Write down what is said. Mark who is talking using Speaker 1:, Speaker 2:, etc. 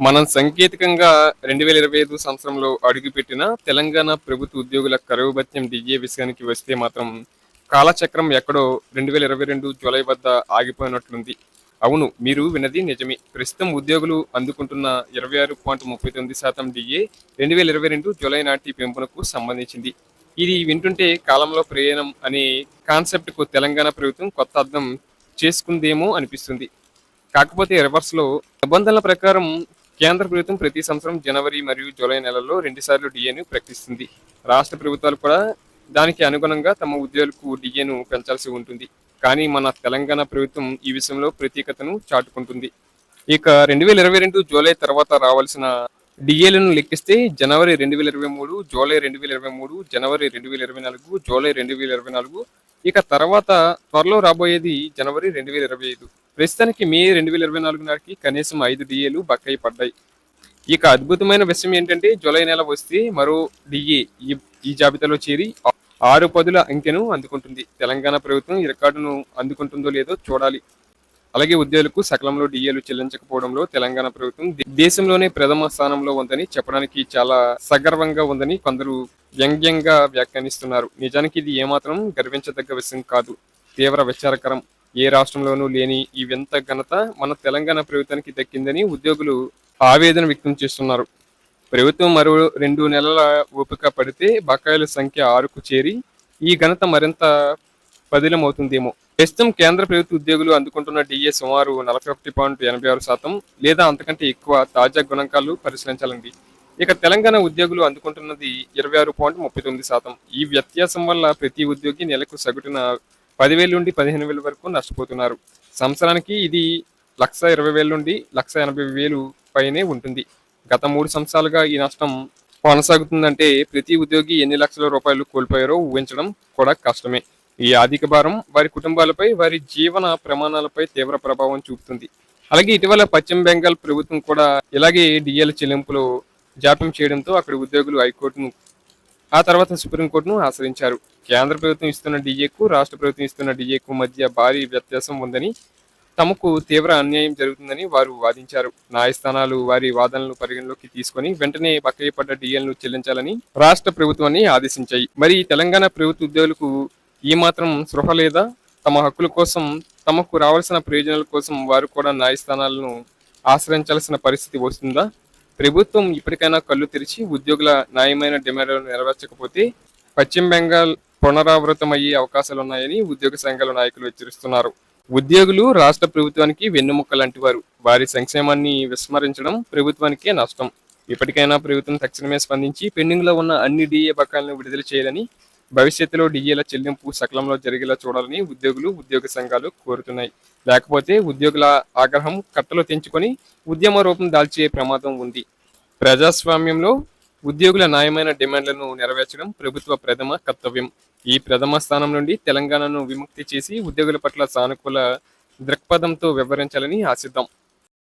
Speaker 1: మనం సాంకేతికంగా రెండు వేల ఇరవై ఐదు సంవత్సరంలో అడుగుపెట్టిన తెలంగాణ ప్రభుత్వ ఉద్యోగుల కరువు భత్యం డిఏ విషయానికి వస్తే మాత్రం కాలచక్రం ఎక్కడో రెండు వేల ఇరవై రెండు జూలై వద్ద ఆగిపోయినట్లుంది. అవును మీరు విన్నది నిజమే. ప్రస్తుతం ఉద్యోగులు అందుకుంటున్న ఇరవై ఆరు పాయింట్ ముప్పై తొమ్మిది శాతం డిఏ రెండు వేల ఇరవై రెండు జూలై నాటి పెంపునకు సంబంధించింది. ఇది వింటుంటే కాలంలో ప్రయాణం అనే కాన్సెప్ట్కు తెలంగాణ ప్రభుత్వం కొత్త అర్థం చేసుకుందేమో అనిపిస్తుంది. కాకపోతే రివర్స్లో నిబంధనల ప్రకారం కేంద్ర ప్రభుత్వం ప్రతి సంవత్సరం జనవరి మరియు జూలై నెలల్లో రెండుసార్లు డిఏను ప్రకటిస్తుంది. రాష్ట్ర ప్రభుత్వాలు కూడా దానికి అనుగుణంగా తమ ఉద్యోగులకు డిఏను పెంచాల్సి ఉంటుంది. కానీ మన తెలంగాణ ప్రభుత్వం ఈ విషయంలో ప్రత్యేకతను చాటుకుంటుంది. ఇక రెండు వేల ఇరవై రెండు జూలై తర్వాత రావాల్సిన డిఏలను లెక్కిస్తే జనవరి రెండు వేల ఇరవై మూడు జూలై రెండు వేల ఇరవై మూడు జనవరి రెండు వేల ఇరవై నాలుగు జూలై రెండు వేల ఇరవై నాలుగు. ఇక తర్వాత త్వరలో రాబోయేది జనవరి రెండు వేల ఇరవై ఐదు. ప్రస్తుతానికి మే రెండు వేల ఇరవై నాలుగు నాటికి కనీసం ఐదు డిఏలు బకాయి పడ్డాయి. ఇక అద్భుతమైన విషయం ఏంటంటే జూలై నెల వస్తే మరో డిఏ ఈ ఈ జాబితాలో చేరి ఆరు పదుల అంకెను అందుకుంటుంది. తెలంగాణ ప్రభుత్వం ఈ రికార్డును అందుకుంటుందో లేదో చూడాలి. అలాగే ఉద్యోగులకు సకాలంలో డిఏలు చెల్లించకపోవడంలో తెలంగాణ ప్రభుత్వం దేశంలోనే ప్రథమ స్థానంలో ఉందని చెప్పడానికి చాలా సగర్వంగా ఉందని కొందరు వ్యంగ్యంగా వ్యాఖ్యానిస్తున్నారు. నిజానికి ఇది ఏమాత్రం గర్వించదగ్గ విషయం కాదు. తీవ్ర విచారకరం. ఏ రాష్ట్రంలోనూ లేని ఈ వింత ఘనత మన తెలంగాణ ప్రభుత్వానికి దక్కిందని ఉద్యోగులు ఆవేదన వ్యక్తం చేస్తున్నారు. ప్రభుత్వం మరో రెండు నెలల ఓపిక పడితే బకాయిల సంఖ్య ఆరుకు చేరి ఈ ఘనత మరింత పదిలమవుతుందేమో. ప్రస్తుతం కేంద్ర ప్రభుత్వ ఉద్యోగులు అందుకుంటున్న డిఏ సుమారు నలభై ఒకటి పాయింట్ ఎనభై ఆరు శాతం లేదా అంతకంటే ఎక్కువ తాజా గుణకాలు పరిశీలించాలండి. ఇక తెలంగాణ ఉద్యోగులు అందుకుంటున్నది ఇరవై ఆరు పాయింట్ ముప్పై తొమ్మిది శాతం. ఈ వ్యత్యాసం వల్ల ప్రతి ఉద్యోగి నెలకు సగటున పదివేలు నుండి పదిహేను వేల వరకు నష్టపోతున్నారు. సంవత్సరానికి ఇది లక్ష ఇరవై వేల నుండి లక్ష ఎనభై వేలు పైనే ఉంటుంది. గత మూడు సంవత్సరాలుగా ఈ నష్టం కొనసాగుతుందంటే ప్రతి ఉద్యోగి ఎన్ని లక్షల రూపాయలు కోల్పోయారో ఊహించడం కూడా కష్టమే. ఈ ఆర్థిక భారం వారి కుటుంబాలపై వారి జీవన ప్రమాణాలపై తీవ్ర ప్రభావం చూపుతుంది. అలాగే ఇటీవల పశ్చిమ బెంగాల్ ప్రభుత్వం కూడా ఇలాగే డిఎల్ చెల్లింపులో జాప్యం చేయడంతో అక్కడ ఉద్యోగులు హైకోర్టును ఆ తర్వాత సుప్రీంకోర్టును ఆశ్రయించారు. కేంద్ర ప్రభుత్వం ఇస్తున్న డిఏకు రాష్ట్ర ప్రభుత్వం ఇస్తున్న డిఏకు మధ్య భారీ వ్యత్యాసం ఉందని తమకు తీవ్ర అన్యాయం జరుగుతుందని వారు వాదించారు. న్యాయస్థానాలు వారి వాదనలు పరిగణలోకి తీసుకొని వెంటనే బకాయి పడ్డ డిఎల్ను చెల్లించాలని రాష్ట్ర ప్రభుత్వాన్ని ఆదేశించాయి. మరి తెలంగాణ ప్రభుత్వ ఉద్యోగులకు ఈ మాత్రం లేదా? తమ హక్కుల కోసం తమకు రావాల్సిన ప్రయోజనాల కోసం వారు కూడా న్యాయస్థానాలను ఆశ్రయించాల్సిన పరిస్థితి వస్తుందా? ప్రభుత్వం ఇప్పటికైనా కళ్ళు తెరిచి ఉద్యోగుల న్యాయమైన డిమాండ్లను నెరవేర్చకపోతే పశ్చిమ బెంగాల్ పునరావృతమయ్యే అవకాశాలున్నాయని ఉద్యోగ సంఘాల నాయకులు హెచ్చరిస్తున్నారు. ఉద్యోగులు రాష్ట్ర ప్రభుత్వానికి వెన్నుముక్క లాంటి వారు వారి సంక్షేమాన్ని విస్మరించడం ప్రభుత్వానికే నష్టం. ఇప్పటికైనా ప్రభుత్వం తక్షణమే స్పందించి పెండింగ్లో ఉన్న అన్ని డిఏ బకాయిలను విడుదల చేయాలని భవిష్యత్తులో డిఏల చెల్లింపు సకాలంలో జరిగేలా చూడాలని ఉద్యోగులు ఉద్యోగ సంఘాలు కోరుతున్నాయి. లేకపోతే ఉద్యోగుల ఆగ్రహం కట్టలు తెంచుకొని ఉద్యమ రూపం దాల్చే ప్రమాదం ఉంది. ప్రజాస్వామ్యంలో ఉద్యోగుల న్యాయమైన డిమాండ్లను నెరవేర్చడం ప్రభుత్వ ప్రథమ కర్తవ్యం. ఈ ప్రథమ స్థానం నుండి తెలంగాణను విముక్తి చేసి ఉద్యోగుల పట్ల సానుకూల దృక్పథంతో వ్యవహరించాలని ఆశిద్దాం.